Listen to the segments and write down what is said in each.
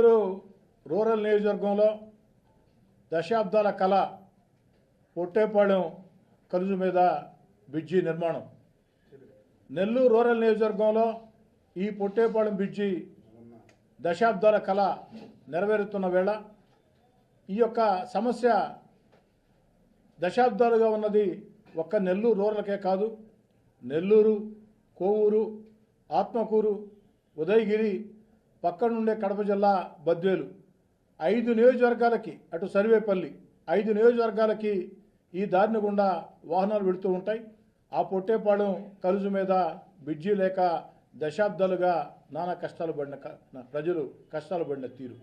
Nellore rural నియోజకవర్గంలో దశాబ్దాల కళ పొట్టేపాళెం కలుజు మీద బ్రిడ్జి నిర్మాణం. నెల్లూరు రూరల్ నియోజకవర్గంలో ఈ పొట్టేపాళెం బ్రిడ్జి దశాబ్దాల కళ నెరవేరుతున్న వేళ ఈ యొక్క సమస్య దశాబ్దాలుగా ఉన్నది ఒక్క నెల్లూరు రూరల్కే కాదు. నెల్లూరు కోవూరు ఆత్మకూరు ఉదయగిరి పక్కనుండే కడప జిల్లా బద్వేలు. ఐదు నియోజకవర్గాలకి అటు సర్వేపల్లి ఐదు నియోజకవర్గాలకి ఈ దారిని గుండా వాహనాలు వెళుతూ ఉంటాయి. ఆ పొట్టేపాళెం కలుజు మీద బిడ్జి లేక దశాబ్దాలుగా నానా కష్టాలు పడిన క- ప్రజలు కష్టాలు పడిన తీరు.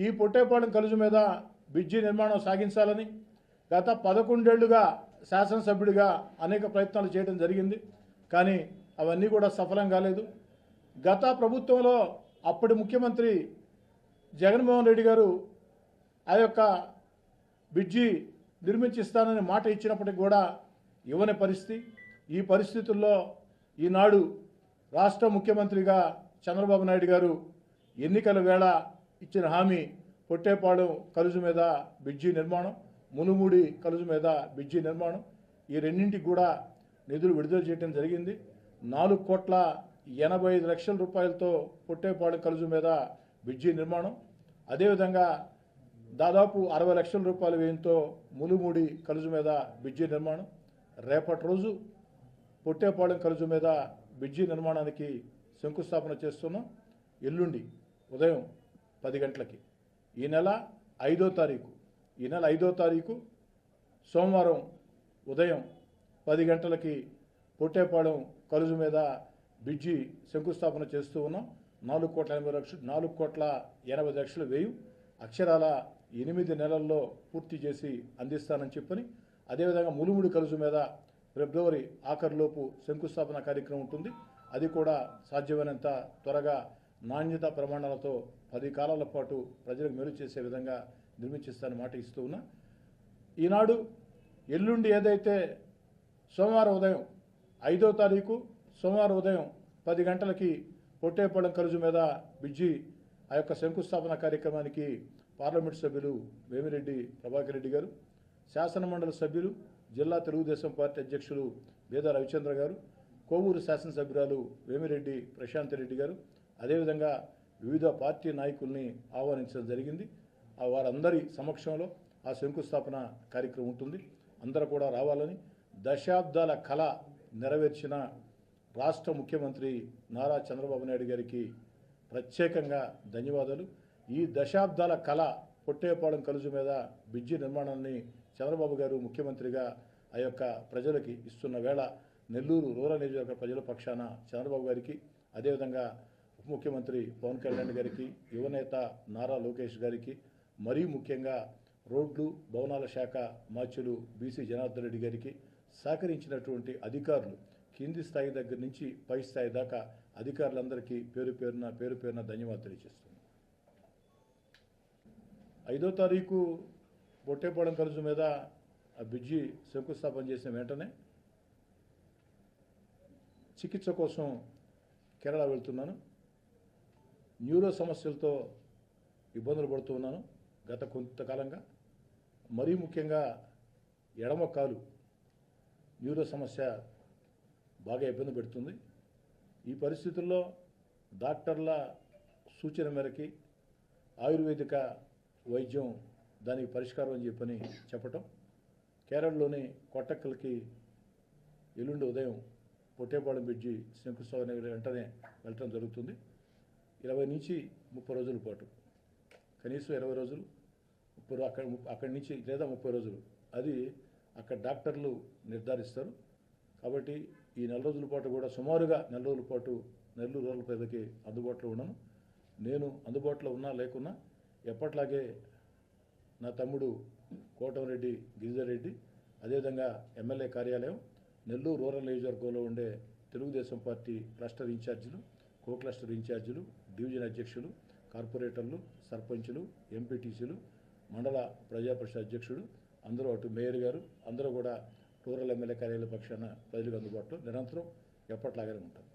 ఈ పొట్టేపాళెం కలుజు మీద బిడ్జి నిర్మాణం సాగించాలని గత పదకొండేళ్ళుగా శాసనసభ్యుడిగా అనేక ప్రయత్నాలు చేయడం జరిగింది. కానీ అవన్నీ కూడా సఫలం కాలేదు. గత ప్రభుత్వంలో అప్పటి ముఖ్యమంత్రి జగన్మోహన్ రెడ్డి గారు ఆ యొక్క బ్రిడ్జి నిర్మించిస్తానని మాట ఇచ్చినప్పటికి కూడా ఇవ్వని పరిస్థితి. ఈ పరిస్థితుల్లో ఈనాడు రాష్ట్ర ముఖ్యమంత్రిగా చంద్రబాబు నాయుడు గారు ఎన్నికల వేళ ఇచ్చిన హామీ పొట్టేపాడు కలుజు మీద బ్రిడ్జి నిర్మాణం మునుమూడి కలుజు మీద బ్రిడ్జి నిర్మాణం. ఈ రెండింటికి కూడా నిధులు విడుదల చేయడం జరిగింది. నాలుగు కోట్ల ఎనభై ఐదు లక్షల రూపాయలతో పుట్టేపాడు కలుజు మీద బ్రిడ్జి నిర్మాణం. అదేవిధంగా దాదాపు అరవై లక్షల రూపాయల వ్యయంతో ములుమూడి కలుజు మీద బ్రిడ్జి నిర్మాణం. రేపటి రోజు పుట్టేపాళెం కలుజు మీద బ్రిడ్జి నిర్మాణానికి శంకుస్థాపన చేస్తున్నాం. ఎల్లుండి ఉదయం పది గంటలకి. ఈ నెల ఐదో తారీఖు. ఈ నెల ఐదో తారీఖు సోమవారం ఉదయం పది గంటలకి పుట్టేపాళెం కలుజు మీద బ్రిడ్జి శంకుస్థాపన చేస్తూ ఉన్నాం. నాలుగు కోట్ల ఎనభై లక్షలు నాలుగు కోట్ల ఎనభై లక్షలు వేయు. అక్షరాల ఎనిమిది నెలల్లో పూర్తి చేసి అందిస్తానని చెప్పని అదేవిధంగా ములుముడి కలుసు మీద ఫిబ్రవరి ఆఖరిలోపు శంకుస్థాపన కార్యక్రమం ఉంటుంది. అది కూడా సాధ్యమైనంత త్వరగా నాణ్యత ప్రమాణాలతో పది కాలాల పాటు ప్రజలకు మేలు చేసే విధంగా నిర్మించిస్తానని మాట ఇస్తూ ఉన్నా. ఈనాడు ఎల్లుండి ఏదైతే సోమవారం ఉదయం ఐదో తారీఖు సోమవారం ఉదయం పది గంటలకి పొట్టేపాళెం కలుజు మీద బిజ్జి ఆ యొక్క శంకుస్థాపన కార్యక్రమానికి పార్లమెంట్ సభ్యులు వేమిరెడ్డి ప్రభాకర్ రెడ్డి గారు శాసనమండలి సభ్యులు జిల్లా తెలుగుదేశం పార్టీ అధ్యక్షులు బేద రవిచంద్ర గారు కోవూరు శాసనసభ్యురాలు వేమిరెడ్డి ప్రశాంత్ రెడ్డి గారు. అదేవిధంగా వివిధ పార్టీ నాయకుల్ని ఆహ్వానించడం జరిగింది. ఆ వారందరి సమక్షంలో ఆ శంకుస్థాపన కార్యక్రమం ఉంటుంది. అందరూ కూడా రావాలని దశాబ్దాల కళ నెరవేర్చిన రాష్ట్ర ముఖ్యమంత్రి నారా చంద్రబాబు నాయుడు గారికి ప్రత్యేకంగా ధన్యవాదాలు. ఈ దశాబ్దాల కళ పొట్టేపాలెం కలుజు మీద బ్రిడ్జి నిర్మాణాన్ని చంద్రబాబు గారు ముఖ్యమంత్రిగా ఆ యొక్క ప్రజలకి ఇస్తున్న వేళ నెల్లూరు రూరల్ నియోజకవర్గ ప్రజల పక్షాన చంద్రబాబు గారికి అదేవిధంగా ఉప ముఖ్యమంత్రి పవన్ కళ్యాణ్ గారికి యువనేత నారా లోకేష్ గారికి మరీ ముఖ్యంగా రోడ్లు భవనాల శాఖ మాచులు బీసీ జనార్దన్ రెడ్డి గారికి సహకరించినటువంటి అధికారులు కింది స్థాయి దగ్గర నుంచి పై స్థాయి దాకా అధికారులందరికీ పేరు పేరున పేరు పేరున ధన్యవాదాలు తెలియజేస్తున్నాను. ఐదో తారీఖు బొట్టేపాలెం కలుసు మీద ఆ బ్రిడ్జి శంకుస్థాపన చేసిన వెంటనే చికిత్స కోసం కేరళ వెళ్తున్నాను. న్యూరో సమస్యలతో ఇబ్బందులు పడుతూ ఉన్నాను గత కొంతకాలంగా. మరీ ముఖ్యంగా ఎడమ కాలు న్యూరో సమస్య బాగా ఇబ్బంది పెడుతుంది. ఈ పరిస్థితుల్లో డాక్టర్ల సూచన మేరకి ఆయుర్వేదిక వైద్యం దానికి పరిష్కారం అని చెప్పని చెప్పటం. కేరళలోని కొట్టక్కలకి ఎల్లుండి ఉదయం పొట్టేపాళెం బ్రిడ్జి శంకుస్థాపన వెంటనే వెళ్ళటం జరుగుతుంది. ఇరవై నుంచి ముప్పై రోజుల పాటు. కనీసం ఇరవై రోజులు ముప్పై అక్కడ అక్కడి నుంచి లేదా ముప్పై రోజులు. అది అక్కడ డాక్టర్లు నిర్ధారిస్తారు. కాబట్టి ఈ నెల రోజుల పాటు కూడా సుమారుగా నెల రోజుల పాటు నెల్లూరు రోజుల ప్రజలకి అందుబాటులో ఉన్నాను. నేను అందుబాటులో ఉన్నా లేకున్నా ఎప్పట్లాగే నా తమ్ముడు కోటంరెడ్డి గిరిజారెడ్డి అదేవిధంగా ఎమ్మెల్యే కార్యాలయం నెల్లూరు రూరల్ నియోజకవర్గంలో ఉండే తెలుగుదేశం పార్టీ క్లస్టర్ ఇన్ఛార్జీలు కో క్లస్టర్ ఇన్ఛార్జీలు డివిజన్ అధ్యక్షులు కార్పొరేటర్లు సర్పంచులు ఎంపీటీసీలు మండల ప్రజాపరిషత్ అధ్యక్షుడు అందరూ అటు మేయర్ గారు అందరూ కూడా రూరల్ ఎమ్మెల్యే కార్యాలయ పక్షాన ప్రజలకు అందుబాటులో నిరంతరం ఎప్పట్లాగానే ఉంటుంది